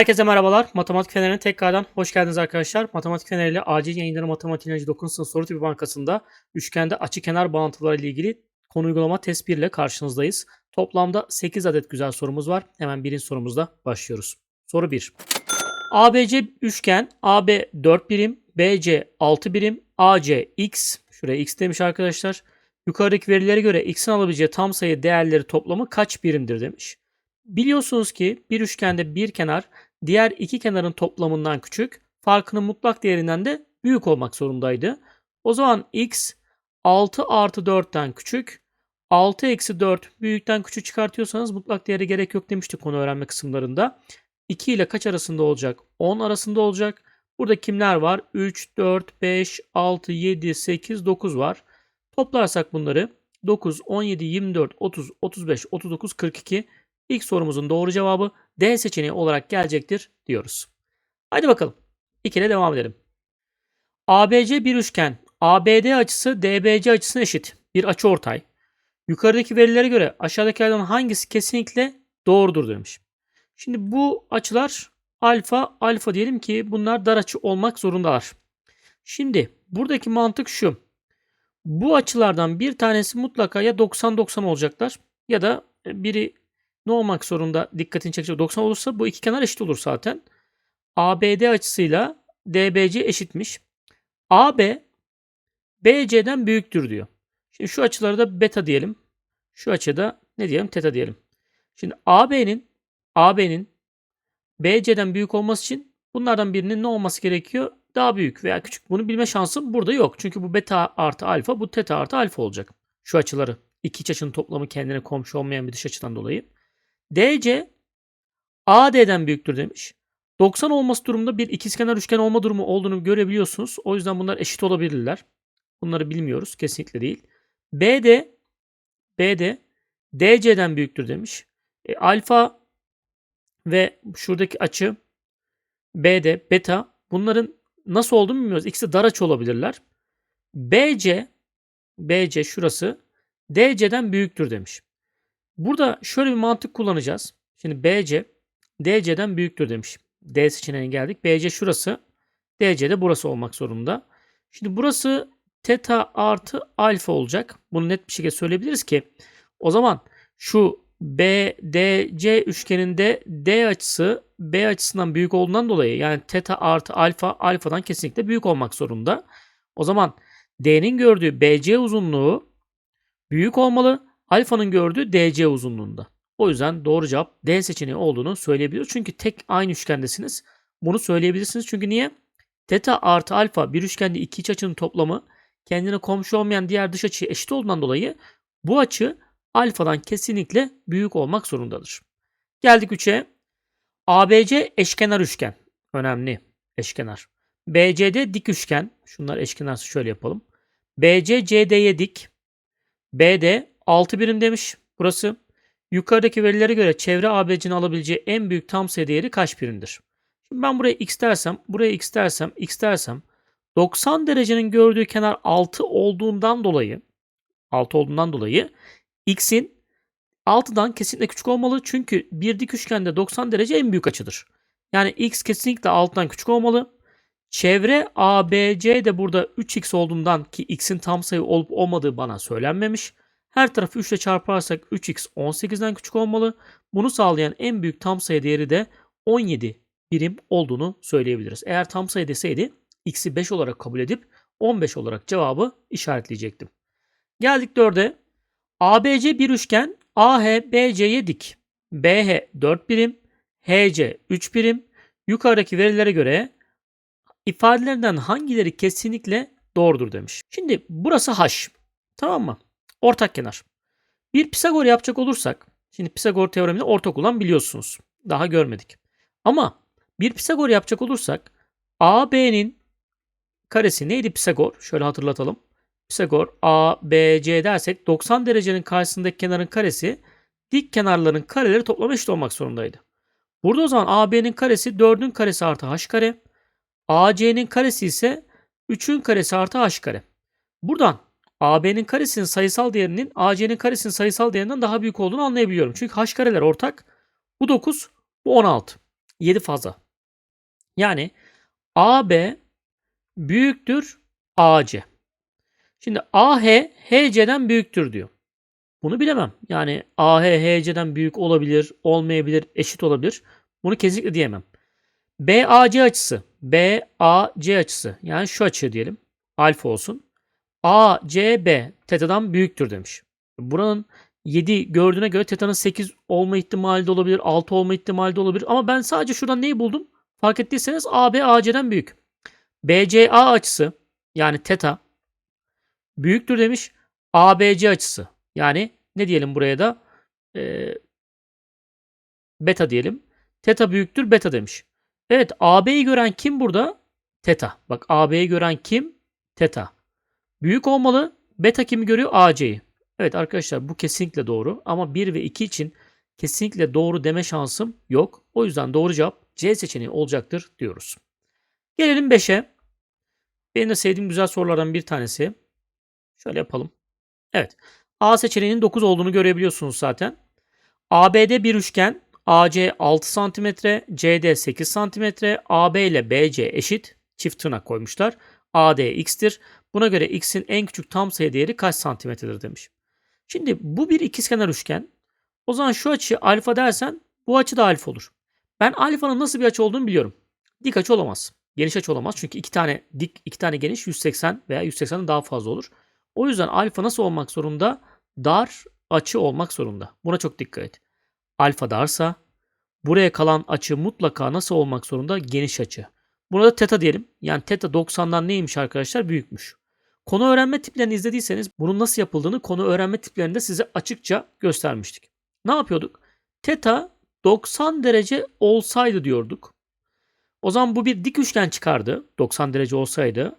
Herkese merhabalar. Matematik Feneri'ne tekrardan hoş geldiniz arkadaşlar. Matematik Feneri ile acil yayınları matematik ilacı 9. sınıf soru tipi bankasında üçgende açı kenar bağıntıları ile ilgili konu uygulama test 1 ile karşınızdayız. Toplamda 8 adet güzel sorumuz var. Hemen birinci sorumuzla başlıyoruz. Soru 1. ABC üçgen AB 4 birim, BC 6 birim, AC x, şuraya x demiş arkadaşlar. Yukarıdaki verilere göre x'in alabileceği tam sayı değerleri toplamı kaç birimdir demiş. Biliyorsunuz ki bir üçgende bir kenar diğer iki kenarın toplamından küçük, farkının mutlak değerinden de büyük olmak zorundaydı. O zaman x 6 artı 4'ten küçük, 6 eksi 4 büyükten küçük çıkartıyorsanız mutlak değeri gerek yok demiştik konu öğrenme kısımlarında. 2 ile kaç arasında olacak? 10 arasında olacak. Burada kimler var? 3, 4, 5, 6, 7, 8, 9 var. Toplarsak bunları 9, 17, 24, 30, 35, 39, 42. İlk sorumuzun doğru cevabı D seçeneği olarak gelecektir diyoruz. Hadi bakalım. 2 ile devam edelim. ABC bir üçgen. ABD açısı DBC açısına eşit. Bir açıortay. Yukarıdaki verilere göre aşağıdakilerden hangisi kesinlikle doğrudur demiş. Şimdi bu açılar alfa alfa diyelim ki bunlar dar açı olmak zorundalar. Şimdi buradaki mantık şu. Bu açılardan bir tanesi mutlaka ya 90-90 olacaklar ya da biri ne olmak zorunda dikkatini çekecek 90 olursa bu iki kenar eşit olur zaten. ABD açısıyla DBC eşitmiş. AB BC'den büyüktür diyor. Şimdi şu açıları da beta diyelim. Şu açıda ne diyelim? Teta diyelim. Şimdi AB'nin AB'nin BC'den büyük olması için bunlardan birinin ne olması gerekiyor? Daha büyük veya küçük. Bunu bilme şansım burada yok. Çünkü bu beta artı alfa, bu teta artı alfa olacak. Şu açıları. iki iç açının toplamı kendine komşu olmayan bir dış açıdan dolayı. DC AD'den büyüktür demiş. 90 olması durumunda bir ikizkenar üçgen olma durumu olduğunu görebiliyorsunuz. O yüzden bunlar eşit olabilirler. Bunları bilmiyoruz. Kesinlikle değil. BD BD DC'den büyüktür demiş. E, alfa ve şuradaki açı BD, beta bunların nasıl olduğunu bilmiyoruz. İkisi dar açı olabilirler. BC BC şurası DC'den büyüktür demiş. Burada şöyle bir mantık kullanacağız. Şimdi BC DC'den büyüktür demiş. D seçeneğine geldik. BC şurası. DC de burası olmak zorunda. Şimdi burası teta artı alfa olacak. Bunu net bir şekilde söyleyebiliriz ki o zaman şu BDC üçgeninde D açısı B açısından büyük olduğundan dolayı yani teta artı alfa alfadan kesinlikle büyük olmak zorunda. O zaman D'nin gördüğü BC uzunluğu büyük olmalı. Alfa'nın gördüğü DC uzunluğunda. O yüzden doğru cevap D seçeneği olduğunu söyleyebiliyoruz. Çünkü tek aynı üçgendesiniz. Bunu söyleyebilirsiniz. Çünkü niye? Teta artı alfa bir üçgende iki iç açının toplamı kendine komşu olmayan diğer dış açıya eşit olduğundan dolayı bu açı alfadan kesinlikle büyük olmak zorundadır. Geldik 3'e. ABC eşkenar üçgen. Önemli. Eşkenar. BCD dik üçgen. Şunlar eşkenarsı şöyle yapalım. BC CD'ye dik. BD 6 birim demiş burası. Yukarıdaki verilere göre çevre ABC'nin alabileceği en büyük tam sayı değeri kaç birimdir? Şimdi ben buraya x dersem, buraya x dersem, x dersem 90 derecenin gördüğü kenar 6 olduğundan dolayı 6 olduğundan dolayı x'in 6'dan kesinlikle küçük olmalı. Çünkü bir dik üçgende 90 derece en büyük açıdır. Yani x kesinlikle 6'dan küçük olmalı. Çevre ABC de burada 3x olduğundan ki x'in tam sayı olup olmadığı bana söylenmemiş. Her tarafı 3 ile çarparsak 3x 18'den küçük olmalı. Bunu sağlayan en büyük tam sayı değeri de 17 birim olduğunu söyleyebiliriz. Eğer tam sayı deseydi x'i 5 olarak kabul edip 15 olarak cevabı işaretleyecektim. Geldik 4'e. ABC bir üçgen AH BC'ye dik. BH 4 birim, HC 3 birim. Yukarıdaki verilere göre ifadelerinden hangileri kesinlikle doğrudur demiş. Şimdi burası H. Tamam mı? Ortak kenar. Bir Pisagor yapacak olursak, şimdi Pisagor teoremini ortaokuldan biliyorsunuz. Daha görmedik. Ama bir Pisagor yapacak olursak AB'nin karesi neydi Pisagor? Şöyle hatırlatalım. Pisagor A, B, C dersek 90 derecenin karşısındaki kenarın karesi dik kenarların kareleri toplam eşit olmak zorundaydı. Burada o zaman AB'nin karesi 4'ün karesi artı H kare. AC'nin karesi ise 3'ün karesi artı H kare. Buradan AB'nin karesinin sayısal değerinin AC'nin karesinin sayısal değerinden daha büyük olduğunu anlayabiliyorum. Çünkü H kareler ortak. Bu 9, bu 16. 7 fazla. Yani AB büyüktür AC. Şimdi AH HC'den büyüktür diyor. Bunu bilemem. Yani AH HC'den büyük olabilir, olmayabilir, eşit olabilir. Bunu kesinlikle diyemem. BAC açısı. BAC açısı. Yani şu açı diyelim. Alfa olsun. ACB tetadan büyüktür demiş. Buranın 7 gördüğüne göre teta'nın 8 olma ihtimali de olabilir, 6 olma ihtimali de olabilir. Ama ben sadece şuradan neyi buldum? Fark ettiyseniz AB AC'den büyük. BCA açısı yani teta büyüktür demiş. ABC açısı yani ne diyelim buraya da Ee, beta diyelim. Teta büyüktür beta demiş. Evet AB'yi gören kim burada? Teta. Bak AB'yi gören kim? Teta. Büyük olmalı. Beta kimi görüyor? AC'yi. Evet arkadaşlar bu kesinlikle doğru. Ama 1 ve 2 için kesinlikle doğru deme şansım yok. O yüzden doğru cevap C seçeneği olacaktır diyoruz. Gelelim 5'e. Benim de sevdiğim güzel sorulardan bir tanesi. Şöyle yapalım. Evet. A seçeneğinin 9 olduğunu görebiliyorsunuz zaten. ABD bir üçgen. AC 6 cm, CD 8 cm, AB ile BC eşit. Çift tırnak koymuşlar. AD x'tir. Buna göre x'in en küçük tam sayı değeri kaç santimetredir demiş. Şimdi bu bir ikizkenar üçgen. O zaman şu açı alfa dersen bu açı da alfa olur. Ben alfanın nasıl bir açı olduğunu biliyorum. Dik açı olamaz. Geniş açı olamaz. Çünkü iki tane dik, iki tane geniş 180 veya 180'den daha fazla olur. O yüzden alfa nasıl olmak zorunda? Dar açı olmak zorunda. Buna çok dikkat et. Alfa darsa buraya kalan açı mutlaka nasıl olmak zorunda? Geniş açı. Buna da teta diyelim. Yani teta 90'dan neymiş arkadaşlar? Büyükmüş. Konu öğrenme tiplerini izlediyseniz bunun nasıl yapıldığını konu öğrenme tiplerinde size açıkça göstermiştik. Ne yapıyorduk? Teta 90 derece olsaydı diyorduk. O zaman bu bir dik üçgen çıkardı. 90 derece olsaydı.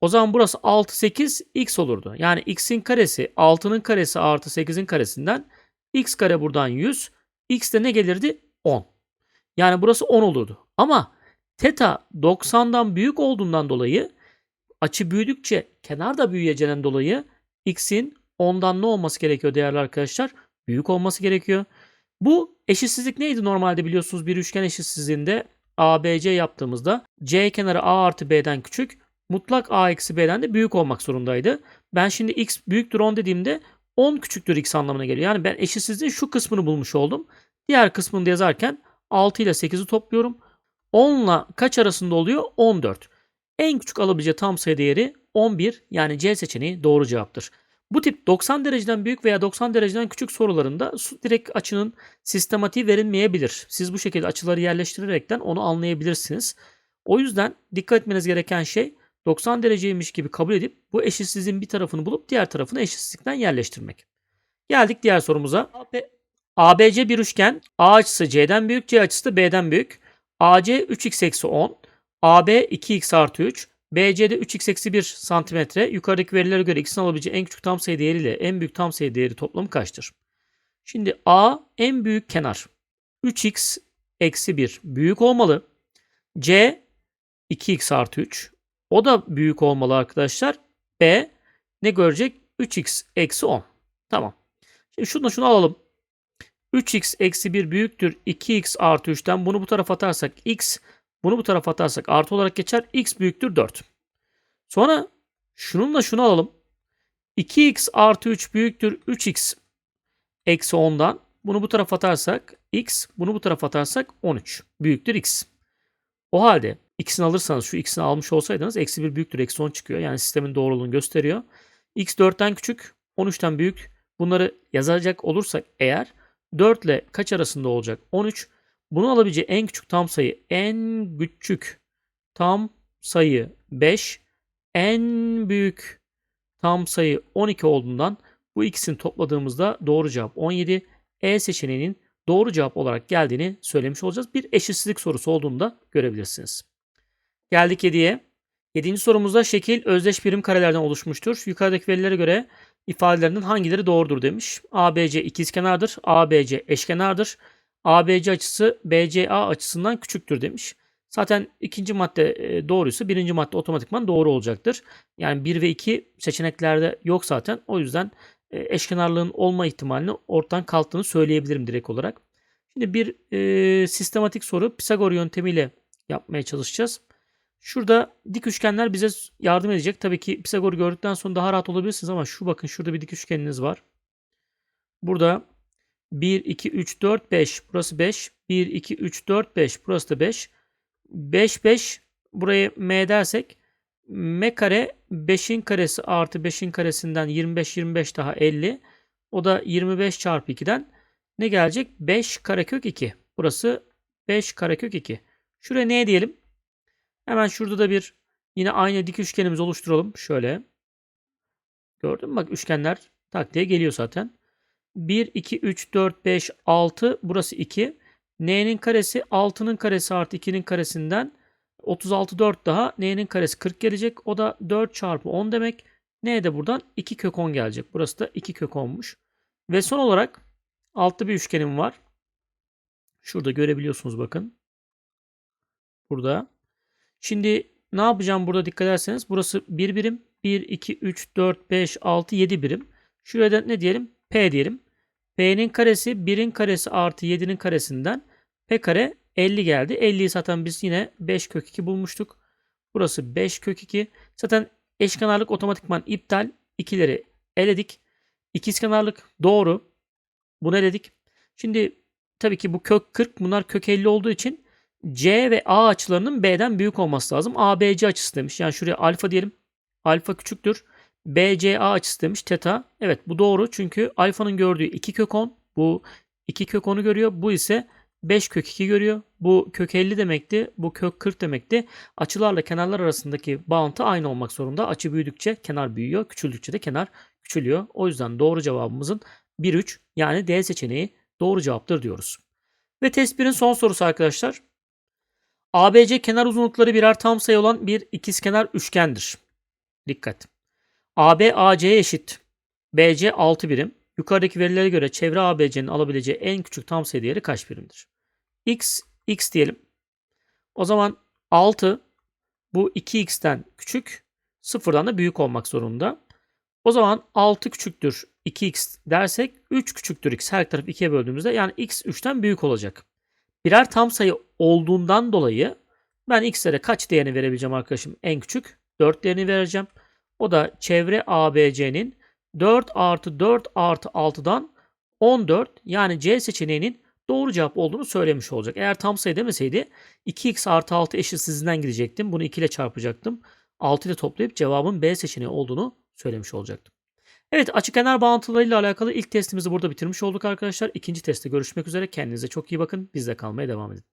O zaman burası 6, 8, x olurdu. Yani x'in karesi 6'nın karesi artı 8'in karesinden x kare buradan 100. x de ne gelirdi? 10. Yani burası 10 olurdu. Ama teta 90'dan büyük olduğundan dolayı açı büyüdükçe kenar da büyüyeceğinden dolayı x'in 10'dan ne olması gerekiyor değerli arkadaşlar? Büyük olması gerekiyor. Bu eşitsizlik neydi normalde biliyorsunuz bir üçgen eşitsizliğinde ABC yaptığımızda C kenarı A artı B'den küçük mutlak A eksi B'den de büyük olmak zorundaydı. Ben şimdi x büyüktür 10 dediğimde 10 küçüktür x anlamına geliyor. Yani ben eşitsizliğin şu kısmını bulmuş oldum. Diğer kısmını yazarken 6 ile 8'i topluyorum. 10 ile kaç arasında oluyor? 14. En küçük alabileceği tam sayı değeri 11 yani C seçeneği doğru cevaptır. Bu tip 90 dereceden büyük veya 90 dereceden küçük sorularında direkt açının sistematiği verilmeyebilir. Siz bu şekilde açıları yerleştirerekten onu anlayabilirsiniz. O yüzden dikkat etmeniz gereken şey 90 dereceymiş gibi kabul edip bu eşitsizliğin bir tarafını bulup diğer tarafını eşitsizlikten yerleştirmek. Geldik diğer sorumuza. ABC bir üçgen. A açısı C'den büyük, C açısı da B'den büyük. AC 3x eksi 10. AB 2x artı 3. BC'de 3x eksi 1 santimetre. Yukarıdaki verilere göre x'in alabileceği en küçük tam sayı değeri ile en büyük tam sayı değeri toplamı kaçtır? Şimdi A en büyük kenar. 3x eksi 1 büyük olmalı. C 2x artı 3. O da büyük olmalı arkadaşlar. B ne görecek? 3x eksi 10. Tamam. Şimdi şunu şunu alalım. 3x eksi 1 büyüktür 2x artı 3'ten bunu bu tarafa atarsak x bunu bu tarafa atarsak artı olarak geçer. x büyüktür 4. Sonra şununla şunu alalım. 2x artı 3 büyüktür 3x eksi 10'dan. Bunu bu tarafa atarsak x, bunu bu tarafa atarsak 13 büyüktür x. O halde x'ini alırsanız şu x'ini almış olsaydınız eksi 1 büyüktür eksi 10 çıkıyor. Yani sistemin doğruluğunu gösteriyor. x 4'ten küçük 13'ten büyük. Bunları yazacak olursak eğer 4 ile kaç arasında olacak? 13. Bunu alabileceği en küçük tam sayı en küçük tam sayı 5. En büyük tam sayı 12 olduğundan bu ikisini topladığımızda doğru cevap 17. E seçeneğinin doğru cevap olarak geldiğini söylemiş olacağız. Bir eşitsizlik sorusu olduğunu da görebilirsiniz. Geldik 7'ye. 7. sorumuzda şekil özdeş birim karelerden oluşmuştur. Yukarıdaki verilere göre ifadelerinden hangileri doğrudur demiş. ABC ikizkenardır. ABC eşkenardır. ABC açısı BCA açısından küçüktür demiş. Zaten ikinci madde e, doğruysa birinci madde otomatikman doğru olacaktır. Yani 1 ve 2 seçeneklerde yok zaten. O yüzden e, eşkenarlığın olma ihtimalini ortadan kalktığını söyleyebilirim direkt olarak. Şimdi bir e, sistematik soru Pisagor yöntemiyle yapmaya çalışacağız. Şurada dik üçgenler bize yardım edecek. Tabii ki Pisagor'u gördükten sonra daha rahat olabilirsiniz ama şu bakın şurada bir dik üçgeniniz var. Burada 1, 2, 3, 4, 5. Burası 5. 1, 2, 3, 4, 5. Burası da 5. 5, 5. Burayı m dersek m kare 5'in karesi artı 5'in karesinden 25, 25 daha 50. O da 25 çarpı 2'den ne gelecek? 5 karekök 2. Burası 5 karekök 2. Şuraya ne diyelim? Hemen şurada da bir yine aynı dik üçgenimizi oluşturalım. Şöyle. Gördün mü? Bak üçgenler taktiğe geliyor zaten. 1, 2, 3, 4, 5, 6. Burası 2. N'nin karesi 6'nın karesi artı 2'nin karesinden 36 4 daha. N'nin karesi 40 gelecek. O da 4 çarpı 10 demek. N de buradan 2 kök 10 gelecek. Burası da 2 kök 10'muş. Ve son olarak altta bir üçgenim var. Şurada görebiliyorsunuz bakın. Burada. Şimdi ne yapacağım burada dikkat ederseniz. Burası 1 birim. 1, 2, 3, 4, 5, 6, 7 birim. Şuraya da ne diyelim? P diyelim. P'nin karesi 1'in karesi artı 7'nin karesinden P kare 50 geldi. 50'yi zaten biz yine 5 kök 2 bulmuştuk. Burası 5 kök 2. Zaten eşkenarlık otomatikman iptal. İkileri eledik. İkizkenarlık doğru. Bunu eledik. Şimdi tabii ki bu kök 40 bunlar kök 50 olduğu için C ve A açılarının B'den büyük olması lazım. ABC açısı demiş. Yani şuraya alfa diyelim. Alfa küçüktür. BCA açısı demiş teta. Evet bu doğru çünkü alfanın gördüğü 2 kök 10. Bu 2 kök 10'u görüyor. Bu ise 5 kök 2 görüyor. Bu kök 50 demekti. Bu kök 40 demekti. Açılarla kenarlar arasındaki bağıntı aynı olmak zorunda. Açı büyüdükçe kenar büyüyor. Küçüldükçe de kenar küçülüyor. O yüzden doğru cevabımızın 1 3 yani D seçeneği doğru cevaptır diyoruz. Ve test 1'in son sorusu arkadaşlar. ABC kenar uzunlukları birer tam sayı olan bir ikizkenar üçgendir. Dikkat. AB AC'ye eşit. BC 6 birim. Yukarıdaki verilere göre çevre ABC'nin alabileceği en küçük tam sayı değeri kaç birimdir? X, X diyelim. O zaman 6 bu 2x'ten küçük, sıfırdan da büyük olmak zorunda. O zaman 6 küçüktür 2x dersek 3 küçüktür x. Her tarafı 2'ye böldüğümüzde yani x 3'ten büyük olacak. Birer tam sayı olduğundan dolayı ben x'lere kaç değerini verebileceğim arkadaşım? En küçük 4 değerini vereceğim. O da çevre ABC'nin 4 artı 4 artı 6'dan 14 yani C seçeneğinin doğru cevap olduğunu söylemiş olacak. Eğer tam sayı demeseydi 2x artı 6 eşitsizliğinden gidecektim. Bunu 2 ile çarpacaktım. 6 ile toplayıp cevabın B seçeneği olduğunu söylemiş olacaktım. Evet açıkenar bağıntılarıyla alakalı ilk testimizi burada bitirmiş olduk arkadaşlar. İkinci testte görüşmek üzere. Kendinize çok iyi bakın. Bizde kalmaya devam edin.